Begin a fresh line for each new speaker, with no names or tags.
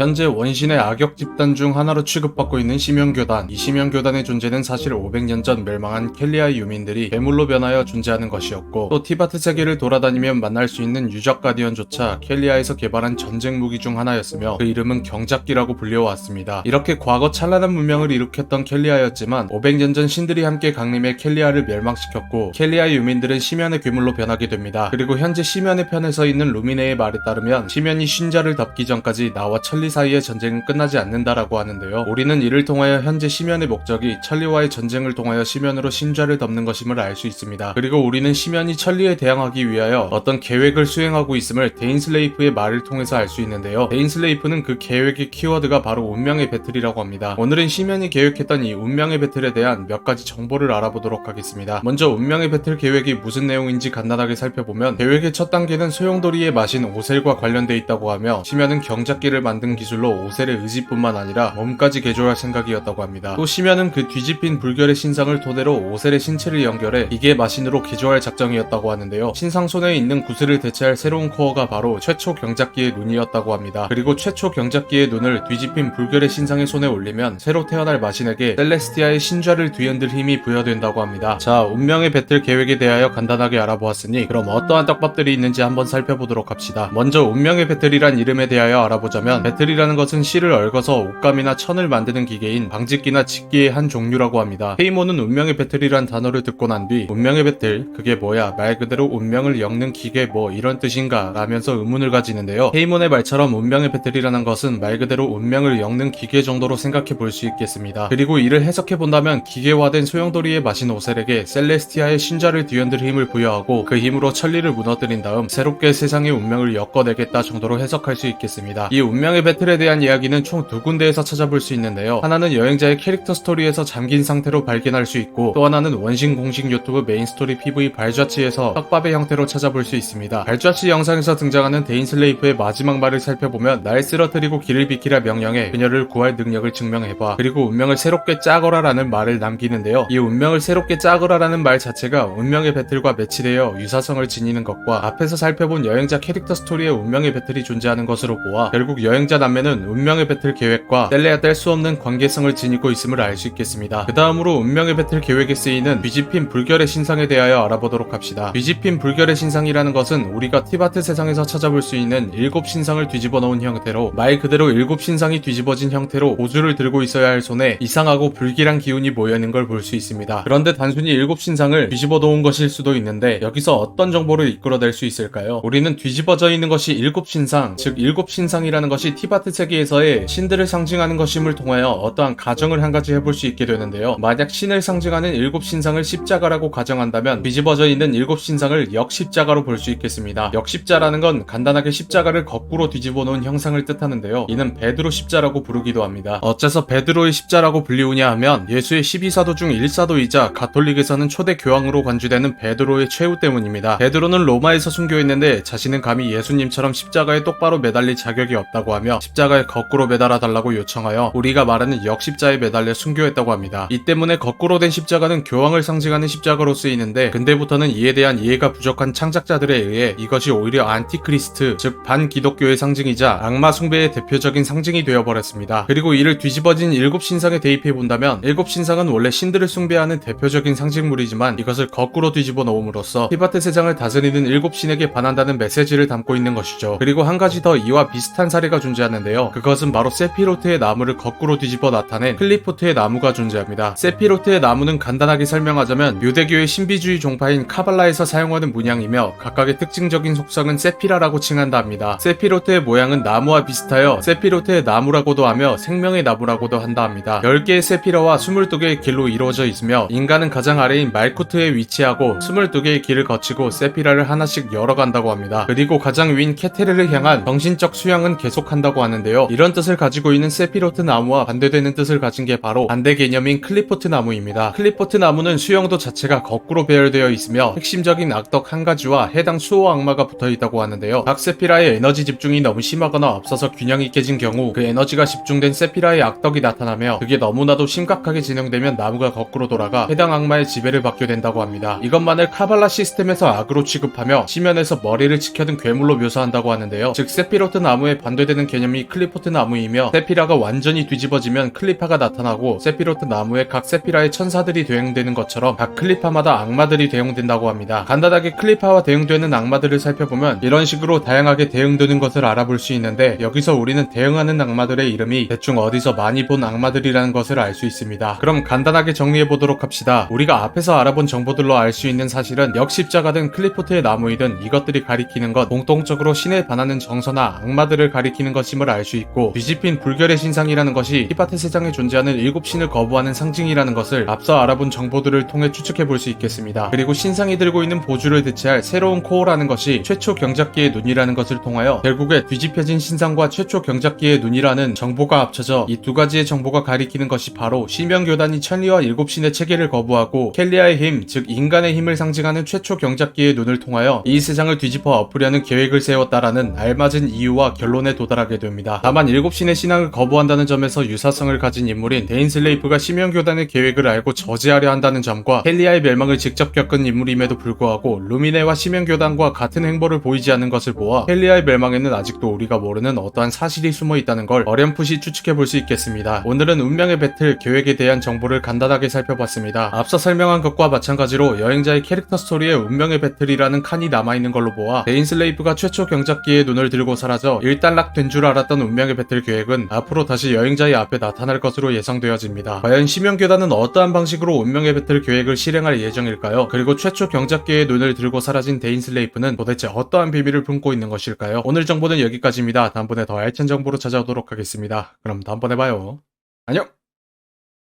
현재 원신의 악역 집단 중 하나로 취급받고 있는 심연교단. 이 심연교단의 존재는 사실 500년 전 멸망한 켈리아 유민들이 괴물로 변하여 존재하는 것이었고 또 티바트 세계를 돌아다니면 만날 수 있는 유적 가디언조차 켈리아에서 개발한 전쟁 무기 중 하나였으며 그 이름은 경작기라고 불려왔습니다. 이렇게 과거 찬란한 문명을 일으켰던 켈리아였지만 500년 전 신들이 함께 강림해 켈리아를 멸망시켰고 켈리아 유민들은 심연의 괴물로 변하게 됩니다. 그리고 현재 심연의 편에 서 있는 루미네의 말에 따르면 심연이 신자를 덮기 전까지 나와 천리 사이의 전쟁은 끝나지 않는다라고 하는데요. 우리는 이를 통하여 현재 심연의 목적이 천리와의 전쟁을 통하여 심연으로 신자를 덮는 것임을 알 수 있습니다. 그리고 우리는 심연이 천리에 대항하기 위하여 어떤 계획을 수행하고 있음을 데인슬레이프의 말을 통해서 알 수 있는데요. 데인슬레이프는 그 계획의 키워드가 바로 운명의 배틀이라고 합니다. 오늘은 심연이 계획했던 이 운명의 배틀에 대한 몇 가지 정보를 알아보도록 하겠습니다. 먼저 운명의 배틀 계획이 무슨 내용인지 간단하게 살펴보면 계획의 첫 단계는 소용돌이의 마신 오셀과 관련돼 있다고 하며 심연은 경작기를 만든 기술로 오셀의 의지뿐만 아니라 몸까지 개조할 생각이었다고 합니다. 또 심연은 그 뒤집힌 불결의 신상을 토대로 오셀의 신체를 연결해 이게 마신으로 개조할 작정이었다고 하는데요. 신상 손에 있는 구슬을 대체할 새로운 코어가 바로 최초 경작기의 눈이었다고 합니다. 그리고 최초 경작기의 눈을 뒤집힌 불결의 신상의 손에 올리면 새로 태어날 마신에게 셀레스티아의 신좌를 뒤흔들 힘이 부여된다고 합니다. 자, 운명의 배틀 계획에 대하여 간단하게 알아보았으니 그럼 어떠한 떡밥들이 있는지 한번 살펴보도록 합시다. 먼저 운명의 배틀이란 이름에 대하여 알아보자면 배틀 이라는 것은 실을 얽어서 옷감이나 천을 만드는 기계인 방직기나 직기의 한 종류라고 합니다. 헤이모는 운명의 배틀이란 단어를 듣고 난 뒤 운명의 배틀 그게 뭐야 말 그대로 운명을 엮는 기계 뭐 이런 뜻인가 라면서 의문을 가지는데요. 헤이몬의 말처럼 운명의 배틀이라는 것은 말 그대로 운명을 엮는 기계 정도로 생각해 볼 수 있겠습니다. 그리고 이를 해석해 본다면 기계화된 소용돌이의 마신 오셀에게 셀레스티아의 신자를 뒤흔들 힘을 부여하고 그 힘으로 천리를 무너뜨린 다음 새롭게 세상의 운명을 엮어내겠다 정도로 해석할 수 있겠습니다. 이 운명의 배틀 에 대한 이야기는 총 두 군데에서 찾아볼 수 있는데요. 하나는 여행자의 캐릭터 스토리에서 잠긴 상태로 발견할 수 있고 또 하나는 원신 공식 유튜브 메인 스토리 PV 발좌치에서 떡밥의 형태로 찾아볼 수 있습니다. 발좌치 영상에서 등장하는 데인슬레이프의 마지막 말을 살펴보면 날 쓰러뜨리고 길을 비키라 명령해 그녀를 구할 능력을 증명해봐 그리고 운명을 새롭게 짜거라 라는 말을 남기는데요. 이 운명을 새롭게 짜거라 라는 말 자체가 운명의 배틀과 매치되어 유사성을 지니는 것과 앞에서 살펴본 여행자 캐릭터 스토리의 운명의 배틀이 존재하는 것으로 보아 결국 여행자 남 매는 운명의 배틀 계획과 뗄래야 뗄 수 없는 관계성을 지니고 있음을 알 수 있겠습니다. 그 다음으로 운명의 배틀 계획에 쓰이는 뒤집힌 불결의 신상에 대하여 알아보도록 합시다. 뒤집힌 불결의 신상이라는 것은 우리가 티바트 세상에서 찾아볼 수 있는 일곱 신상을 뒤집어 놓은 형태로 말 그대로 일곱 신상이 뒤집어진 형태로 보주를 들고 있어야 할 손에 이상하고 불길한 기운이 모여있는 걸 볼 수 있습니다. 그런데 단순히 일곱 신상을 뒤집어 놓은 것일 수도 있는데 여기서 어떤 정보를 이끌어낼 수 있을까요? 우리는 뒤집어져 있는 것이 일곱 신상, 즉 일곱 신상이라는 것이 티바 트 세계에서의 신들을 상징하는 것임을 통하여 어떠한 가정을 한 가지 해볼 수 있게 되는데요. 만약 신을 상징하는 일곱 신상을 십자가라고 가정한다면 뒤집어져 있는 일곱 신상을 역십자가로 볼 수 있겠습니다. 역십자라는 건 간단하게 십자가를 거꾸로 뒤집어 놓은 형상을 뜻하는데요. 이는 베드로 십자라고 부르기도 합니다. 어째서 베드로의 십자라고 불리우냐 하면 예수의 12사도 중 1사도이자 가톨릭에서는 초대 교황으로 관주되는 베드로의 최후 때문입니다. 베드로는 로마에서 순교했는데 자신은 감히 예수님처럼 십자가에 똑바로 매달릴 자격이 없다고 하며 십자가에 거꾸로 매달아 달라고 요청하여 우리가 말하는 역십자에 매달려 순교했다고 합니다. 이 때문에 거꾸로 된 십자가는 교황을 상징하는 십자가로 쓰이는데 근대부터는 이에 대한 이해가 부족한 창작자들에 의해 이것이 오히려 안티크리스트 즉 반기독교의 상징이자 악마 숭배의 대표적인 상징이 되어버렸습니다. 그리고 이를 뒤집어진 일곱 신상에 대입해 본다면 일곱 신상은 원래 신들을 숭배하는 대표적인 상징물이지만 이것을 거꾸로 뒤집어 놓음으로써 티바트 세상을 다스리는 일곱 신에게 반한다는 메시지를 담고 있는 것이죠. 그리고 한 가지 더 이와 비슷한 사례가 존재하는 데요. 그것은 바로 세피로트의 나무를 거꾸로 뒤집어 나타낸 클리포트의 나무가 존재합니다. 세피로트의 나무는 간단하게 설명하자면 유대교의 신비주의 종파인 카발라에서 사용하는 문양이며 각각의 특징적인 속성은 세피라라고 칭한다 합니다. 세피로트의 모양은 나무와 비슷하여 세피로트의 나무라고도 하며 생명의 나무라고도 한다 합니다. 10개의 세피라와 22개의 길로 이루어져 있으며 인간은 가장 아래인 말쿠트에 위치하고 22개의 길을 거치고 세피라를 하나씩 열어간다고 합니다. 그리고 가장 위인 케테르를 향한 정신적 수양은 계속한다고 하는데요. 이런 뜻을 가지고 있는 세피로트 나무와 반대되는 뜻을 가진 게 바로 반대 개념인 클리포트 나무입니다. 클리포트 나무는 수영도 자체가 거꾸로 배열되어 있으며 핵심적인 악덕 한 가지와 해당 수호 악마가 붙어 있다고 하는데요. 각 세피라의 에너지 집중이 너무 심하거나 없어서 균형이 깨진 경우 그 에너지가 집중된 세피라의 악덕이 나타나며 그게 너무나도 심각하게 진행되면 나무가 거꾸로 돌아가 해당 악마의 지배를 받게 된다고 합니다. 이것만을 카발라 시스템에서 악으로 취급하며 시면에서 머리를 치켜든 괴물로 묘사한다고 하는데요. 즉 세피로트 나무에 반대되는 개념 개념이 클리포트 나무이며 세피라가 완전히 뒤집어지면 클리파가 나타나고 세피로트 나무에 각 세피라의 천사들이 대응되는 것처럼 각 클리파마다 악마들이 대응된다고 합니다. 간단하게 클리파와 대응되는 악마들을 살펴보면 이런 식으로 다양하게 대응되는 것을 알아볼 수 있는데 여기서 우리는 대응하는 악마들의 이름이 대충 어디서 많이 본 악마들이라는 것을 알 수 있습니다. 그럼 간단하게 정리해 보도록 합시다. 우리가 앞에서 알아본 정보들로 알 수 있는 사실은 역십자가든 클리포트의 나무이든 이것들이 가리키는 것 공통적으로 신에 반하는 정서나 악마들을 가리키는 것 임을 알 수 있고 뒤집힌 불결의 신상이라는 것이 히바테 세상에 존재하는 일곱 신을 거부하는 상징이라는 것을 앞서 알아본 정보들을 통해 추측해 볼 수 있겠습니다. 그리고 신상이 들고 있는 보주를 대체할 새로운 코어라는 것이 최초 경작기의 눈이라는 것을 통하여 결국에 뒤집혀진 신상과 최초 경작기의 눈이라는 정보가 합쳐져 이 두 가지의 정보가 가리키는 것이 바로 시명교단이 천리와 일곱 신의 체계를 거부하고 켈리아의 힘, 즉 인간의 힘을 상징하는 최초 경작기의 눈을 통하여 이 세상을 뒤집어 엎으려는 계획을 세웠다라는 알맞은 이유와 결론에 도달하게 됩니다. 다만 일곱 신의 신앙을 거부한다는 점에서 유사성을 가진 인물인 데인슬레이프가 시명교단의 계획을 알고 저지하려 한다는 점과 켈리아의 멸망을 직접 겪은 인물임에도 불구하고 루미네와 시명교단과 같은 행보를 보이지 않는 것을 보아 켈리아의 멸망에는 아직도 우리가 모르는 어떠한 사실이 숨어 있다는 걸 어렴풋이 추측해 볼 수 있겠습니다. 오늘은 운명의 배틀 계획에 대한 정보를 간단하게 살펴봤습니다. 앞서 설명한 것과 마찬가지로 여행자의 캐릭터 스토리에 운명의 배틀이라는 칸이 남아있는 걸로 보아 데인슬레이프가 최초 경작기의 눈을 들고 사라져 일단락된 줄 알았 던 운명의 배틀 계획은 앞으로 다시 여행자의 앞에 나타날 것으로 예상되어집니다. 과연 심연교단은 어떠한 방식으로 운명의 배틀 계획을 실행할 예정일까요? 그리고 최초 경작기의 눈을 들고 사라진 데인슬레이프는 도대체 어떠한 비밀을 품고 있는 것일까요? 오늘 정보는 여기까지입니다. 다음번에 더 알찬 정보로 찾아오도록 하겠습니다. 그럼 다음번에 봐요. 안녕!